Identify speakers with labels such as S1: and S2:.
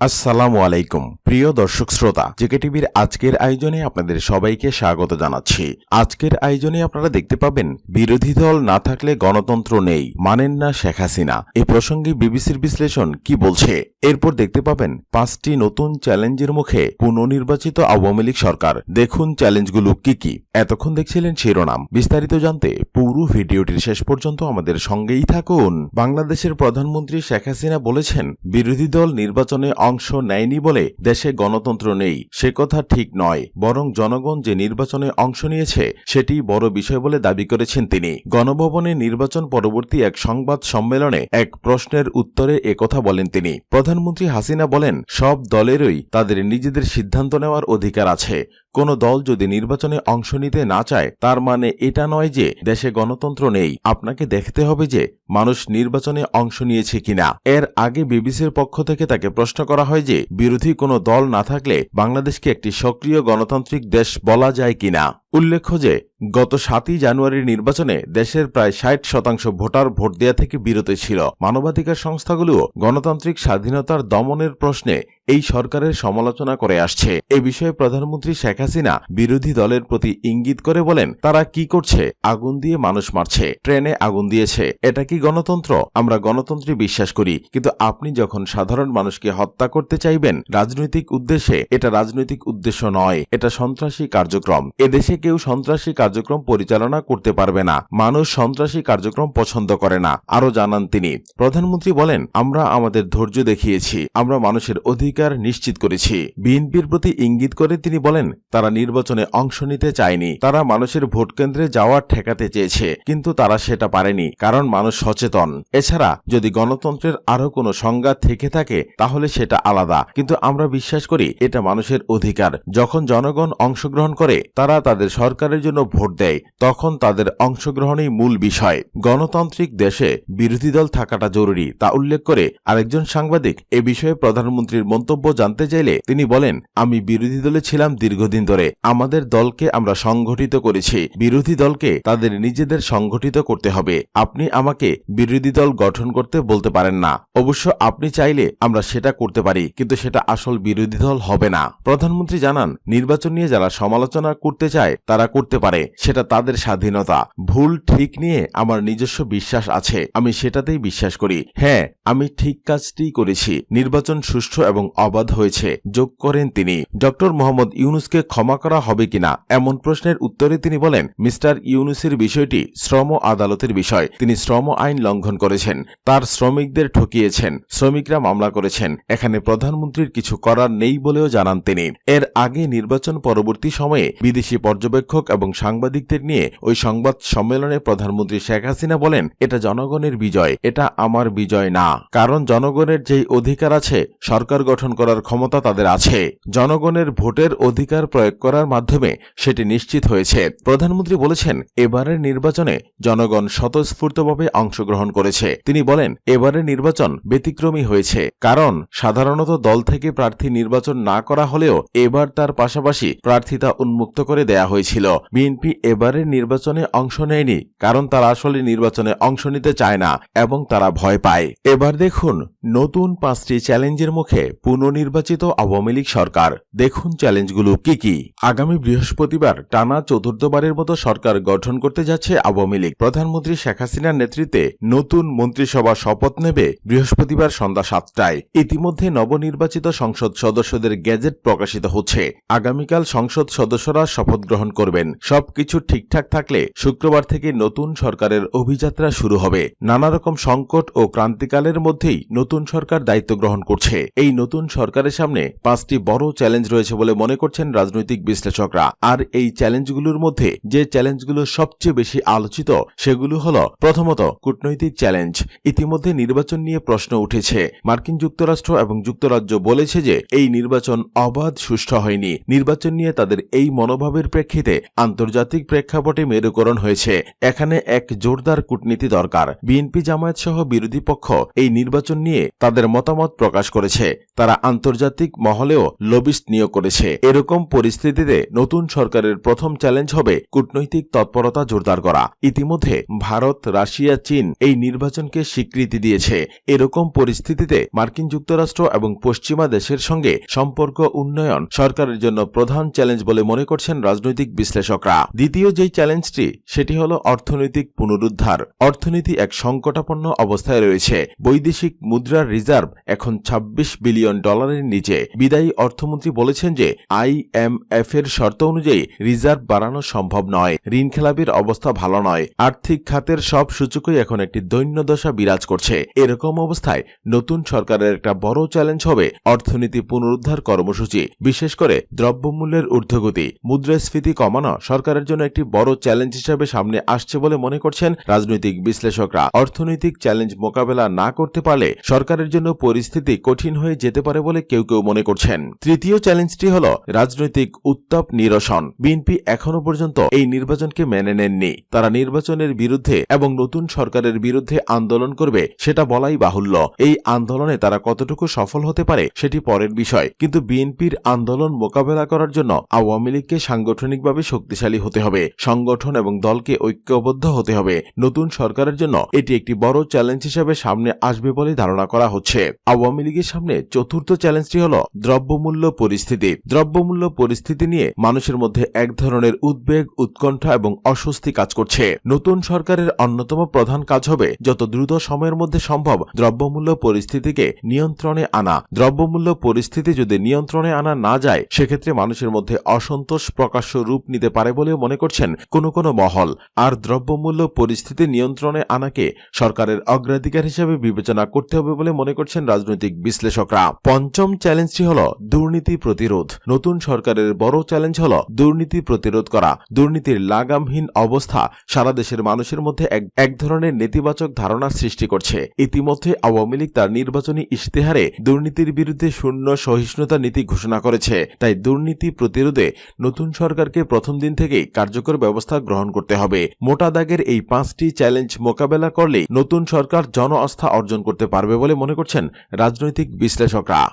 S1: আসসালামু আলাইকুম। প্রিয় দর্শক শ্রোতা, জেকে টিভির আজকের আয়োজনে আপনাদের সবাইকে স্বাগত জানাচ্ছি। আজকের আয়োজনে আপনারা দেখতে পাবেন, বিরোধী দল না থাকলে গণতন্ত্র নেই, মানেন না শেখ হাসিনা। এ প্রসঙ্গে বিবিসির বিশ্লেষণ কি বলছে? এরপর দেখতে পাবেন, পাঁচটি নতুন চ্যালেঞ্জের মুখে পুনর্নির্বাচিত আওয়ামী লীগ সরকার। দেখুন চ্যালেঞ্জগুলো কি কি। এতক্ষণ দেখছিলেন শিরোনাম। বিস্তারিত জানতে পুরো ভিডিওটির শেষ পর্যন্ত আমাদের সঙ্গেই থাকুন। বাংলাদেশের প্রধানমন্ত্রী শেখ হাসিনা বলেছেন, বিরোধী দল নির্বাচনে অংশ নেয়নি বলে দেশে গণতন্ত্র নেই, সে কথা ঠিক নয়। বরং জনগণ যে নির্বাচনে অংশ নিয়েছে সেটি বড় বিষয় বলে দাবি করেছেন তিনি। গণভবনে নির্বাচন পরবর্তী এক সংবাদ সম্মেলনে এক প্রশ্নের উত্তরে একথা বলেন তিনি। প্রধানমন্ত্রী হাসিনা বলেন, সব দলেরই তাদের নিজেদের সিদ্ধান্ত নেওয়ার অধিকার আছে। কোন দল যদি নির্বাচনে অংশ নিতে না চায়, তার মানে এটা নয় যে দেশে গণতন্ত্র নেই। আপনাকে দেখতে হবে যে মানুষ নির্বাচনে অংশ নিয়েছে কিনা। এর আগে বিবিসির পক্ষ থেকে তাকে প্রশ্ন করা হয় যে বিরোধী কোনো দল না থাকলে বাংলাদেশকে একটি সক্রিয় গণতান্ত্রিক দেশ বলা যায় কিনা। উল্লেখ্য যে, গত সাতই জানুয়ারির নির্বাচনে দেশের প্রায় ষাট শতাংশ ভোটার ভোট দেয়া থেকে বিরত ছিল। মানবাধিকার সংস্থাগুলোও গণতান্ত্রিক স্বাধীনতার দমনের প্রশ্নে এই সরকারের সমালোচনা করে আসছে। এ বিষয়ে প্রধানমন্ত্রী শেখ হাসিনা বিরোধী দলের প্রতি ইঙ্গিত করে বলেন, তারা কি করছে? আগুন দিয়ে মানুষ মারছে, ট্রেনে আগুন দিয়েছে। এটা কি গণতন্ত্র? আমরা গণতন্ত্রে বিশ্বাস করি, কিন্তু আপনি যখন সাধারণ মানুষকে হত্যা করতে চাইবেন, রাজনৈতিক উদ্দেশ্যে এটা রাজনৈতিক উদ্দেশ্য নয়, এটা সন্ত্রাসী কার্যক্রম। এদেশে কেউ সন্ত্রাসী কার্যক্রম পরিচালনা করতে পারবে না। মানুষ সন্ত্রাসী কার্যক্রম পছন্দ করে না। আরও জানান তিনি, প্রধানমন্ত্রী বলেন, আমরা আমাদের ধৈর্য দেখিয়েছি। আমরা মানুষের অধিকার নিশ্চিত করেছি। বিএনপির প্রতি ইঙ্গিত করে তিনি বলেন, তারা নির্বাচনে অংশ নিতে চায়নি। তারা মানুষের ভোট কেন্দ্রে যাওয়ার ঠেকাতে চেয়েছে, কিন্তু তারা সেটা পারেনি, কারণ মানুষ সচেতন। এছাড়া, যদি গণতন্ত্রের আরও কোনো সংজ্ঞা থেকে থাকে, তাহলে সেটা আলাদা। কিন্তু আমরা বিশ্বাস করি, এটা মানুষের অধিকার। যখন জনগণ অংশগ্রহণ করে, তারা তাদের সরকারের জন্য ভোট দেয়, তখন তাদের অংশগ্রহণই মূল বিষয়। গণতান্ত্রিক দেশে বিরোধী দল থাকাটা জরুরি, তা উল্লেখ করে আরেকজন সাংবাদিক এ বিষয়ে প্রধানমন্ত্রীর মন্তব্য জানতে চাইলে তিনি বলেন, আমি বিরোধী দলে ছিলাম দীর্ঘদিন ধরে। আমাদের দলকে আমরা সংগঠিত করেছি। বিরোধী দলকে তাদের নিজেদের সংগঠিত করতে হবে। আপনি আমাকে বিরোধী দল গঠন করতে বলতে পারেন না। অবশ্য আপনি চাইলে আমরা সেটা করতে পারি, কিন্তু সেটা আসল বিরোধী দল হবে না। প্রধানমন্ত্রী জানান, নির্বাচন নিয়ে যারা সমালোচনা করতে চায় তারা করতে পারে, সেটা তাদের স্বাধীনতা। ভুল ঠিক নিয়ে আমার নিজস্ব বিশ্বাস আছে, আমি সেটাতেই বিশ্বাস করি। হ্যাঁ আমি ঠিক কাজটি করেছি, নির্বাচন সুষ্ঠু এবং অবাধ হয়েছে, যোগ করেন তিনি। ডক্টর মোহাম্মদ ইউনুসকে ক্ষমা করা হবে কিনা, এমন প্রশ্নের উত্তরে তিনি বলেন, মিস্টার ইউনুসের বিষয়টি শ্রম আদালতের বিষয়, তিনি শ্রম আইন লঙ্ঘন করেছেন, তার শ্রমিকদের ঠকিয়েছেন, শ্রমিকরা মামলা করেছেন, এখানে প্রধানমন্ত্রীর কিছু করার নেই বলেও জানান তিনি। এর আগে নির্বাচন পরবর্তী সময়ে বিদেশি পর্যবেক্ষক এবং সাংবাদিকদের নিয়ে ওই সংবাদ সম্মেলনে প্রধানমন্ত্রী শেখ হাসিনা বলেন, এটা জনগণের বিজয়, এটা আমার বিজয় না। কারণ জনগণের যেই অধিকার আছে, সরকার গঠন করার ক্ষমতা তাদের আছে। জনগণের ভোটের অধিকার প্রয়োগ করার মাধ্যমে সেটি নিশ্চিত হয়েছে। প্রধানমন্ত্রী বলেছেন, এবারের নির্বাচনে জনগণ স্বতঃস্ফূর্তভাবে অংশগ্রহণ করেছে। তিনি বলেন, এবারের নির্বাচন ব্যতিক্রমী হয়েছে, কারণ সাধারণত দল থেকে প্রার্থী নির্বাচন না করা হলেও এবার তার পাশাপাশি প্রার্থিতা উন্মুক্ত করে দেয়া হয়েছিল। বিএনপি এবারের নির্বাচনে অংশ নেয়নি, কারণ তারা আসলে নির্বাচনে অংশ নিতে চায় না এবং তারা ভয় পায়। এবার দেখুন, নতুন পাঁচটি চ্যালেঞ্জের মুখে পুনর্নির্বাচিত আওয়ামী লীগ সরকার। দেখুন চ্যালেঞ্জগুলো কি কি। আগামী বৃহস্পতিবার টানা চতুর্থবারের মতো সরকার গঠন করতে যাচ্ছে আওয়ামী লীগ। প্রধানমন্ত্রী শেখ হাসিনার নেতৃত্বে নতুন মন্ত্রিসভা শপথ নেবে বৃহস্পতিবার সন্ধ্যা সাতটায়। ইতিমধ্যে নবনির্বাচিত সংসদ সদস্যদের গেজেট প্রকাশিত হচ্ছে। আগামীকাল সংসদ সদস্যরা শপথ গ্রহণ করবেন। সবকিছু ঠিকঠাক থাকলে শুক্রবার থেকে নতুন সরকারের অভিযাত্রা শুরু হবে। নানা রকম সংকট ও ক্রান্তিকালের মধ্যেই নতুন সরকার দায়িত্ব গ্রহণ করছে। এই নতুন সরকারের সামনে পাঁচটি বড় চ্যালেঞ্জ রয়েছে বলে মনে করছেন রাজনৈতিক বিশ্লেষকরা। আর এই চ্যালেঞ্জগুলোর মধ্যে যে চ্যালেঞ্জগুলো সবচেয়ে বেশি আলোচিত, সেগুলো হল প্রথমত কূটনৈতিক চ্যালেঞ্জ। ইতিমধ্যে নির্বাচন নিয়ে প্রশ্ন উঠেছে। মার্কিন যুক্তরাষ্ট্র এবং যুক্তরাজ্য বলেছে যে, এই নির্বাচন অবাধ, সুষ্ঠু হয়নি। নির্বাচন নিয়ে তাদের এই মনোভাবের প্রেক্ষিতে পরিপ্রেক্ষিতে আন্তর্জাতিক প্রেক্ষাপটে মেরুকরণ হয়েছে। এখানে এক জোরদার কূটনীতি দরকার। বিএনপি জামায়াত সহ বিরোধী পক্ষ এই নির্বাচন নিয়ে তাদের মতামত প্রকাশ করেছে। তারা আন্তর্জাতিক মহলেও লবিস্ট নিয়োগ করেছে। এরকম পরিস্থিতিতে নতুন সরকারের প্রথম চ্যালেঞ্জ হবে কূটনৈতিক তৎপরতা জোরদার করা। ইতিমধ্যে ভারত, রাশিয়া, চীন এই নির্বাচনকে স্বীকৃতি দিয়েছে। এরকম পরিস্থিতিতে মার্কিন যুক্তরাষ্ট্র এবং পশ্চিমা দেশের সঙ্গে সম্পর্ক উন্নয়ন সরকারের জন্য প্রধান চ্যালেঞ্জ বলে মনে করছেন রাজনৈতিক বিশ্লেষকরা। দ্বিতীয় যেই চ্যালেঞ্জটি, সেটি হল অর্থনৈতিক পুনরুদ্ধার। অর্থনীতি এক সংকটাপন্ন অবস্থায় রয়েছে। বৈদেশিক মুদ্রার রিজার্ভ এখন ২৬ বিলিয়ন ডলারের নিচে। বিদায়ী অর্থমন্ত্রী বলেছেন যে আইএমএফ এর শর্ত অনুযায়ী রিজার্ভ বাড়ানো সম্ভব নয়। ঋণ খেলাপির অবস্থা ভালো নয়। আর্থিক খাতের সব সূচকই এখন একটি দৈন্যদশা বিরাজ করছে। এরকম অবস্থায় নতুন সরকারের একটা বড় চ্যালেঞ্জ হবে অর্থনীতি পুনরুদ্ধার কর্মসূচি, বিশেষ করে দ্রব্যমূল্যের ঊর্ধ্বগতি। মুদ্রাস্ফীতি কমানো সরকারের জন্য একটি বড় চ্যালেঞ্জ হিসেবে সামনে আসছে বলে মনে করছেন রাজনৈতিক বিশ্লেষকরা। অর্থনৈতিক চ্যালেঞ্জ মোকাবেলা না করতে পারলে সরকারের জন্য পরিস্থিতি কঠিন হয়ে যেতে পারে বলে কেউ কেউ মনে করছেন। তৃতীয় চ্যালেঞ্জটি হল রাজনৈতিক উত্তাপ নিরসন। বিএনপি এখনও পর্যন্ত এই নির্বাচনকে মেনে নেননি। তারা নির্বাচনের বিরুদ্ধে এবং নতুন সরকারের বিরুদ্ধে আন্দোলন করবে সেটা বলাই বাহুল্য। এই আন্দোলনে তারা কতটুকু সফল হতে পারে সেটি পরের বিষয়। কিন্তু বিএনপির আন্দোলন মোকাবেলা করার জন্য আওয়ামী লীগকে সাংগঠনিকভাবে শক্তিশালী হতে হবে। সংগঠন এবং দলকে ঐক্যবদ্ধ হতে হবে। নতুন সরকারের জন্য এটি একটি বড় চ্যালেঞ্জ হিসেবে সামনে আসবে বলে ধারণা করা হচ্ছে। আওয়ামী লীগের সামনে চতুর্থ চ্যালেঞ্জটি হল দ্রব্যমূল্য পরিস্থিতি। দ্রব্যমূল্য পরিস্থিতি নিয়ে মানুষের মধ্যে এক ধরনের উদ্বেগ, উৎকণ্ঠা এবং অস্বস্তি কাজ করছে। নতুন সরকারের অন্যতম প্রধান কাজ হবে যত দ্রুত সময়ের মধ্যে সম্ভব দ্রব্যমূল্য পরিস্থিতিকে নিয়ন্ত্রণে আনা। দ্রব্যমূল্য পরিস্থিতি যদি নিয়ন্ত্রণে আনা না যায়, সেক্ষেত্রে মানুষের মধ্যে অসন্তোষ প্রকাশ্য রূপ নিতে পারে বলেও মনে করছেন কোনো কোনো মহল। আর দ্রব্যমূল্য পরিস্থিতি নিয়ন্ত্রণে আনাকে সরকারের অগ্রাধিকার হিসেবে বিবেচনা করতে হবে বলে মনে করছেন রাজনৈতিক বিশ্লেষকরা। পঞ্চম চ্যালেঞ্জটি হল দুর্নীতি প্রতিরোধ। নতুন সরকারের বড় চ্যালেঞ্জ হল দুর্নীতি প্রতিরোধ করা। দুর্নীতির লাগামহীন অবস্থা সারা দেশের মানুষের মধ্যে এক ধরনের নেতিবাচক ধারণার সৃষ্টি করছে। ইতিমধ্যে আওয়ামী লীগ তার নির্বাচনী ইশতেহারে দুর্নীতির বিরুদ্ধে শূন্য সহিষ্ণুতা নীতি ঘোষণা করেছে। তাই দুর্নীতি প্রতিরোধে নতুন সরকারকে প্রথম দিন থেকে কার্যকর ব্যবস্থা গ্রহণ করতে হবে। মোটা দাগের এই পাঁচটি চ্যালেঞ্জ মোকাবেলা করলে নতুন সরকার জন আস্থা অর্জন করতে পারবে বলে মনে করছেন রাজনৈতিক বিশ্লেষকরা।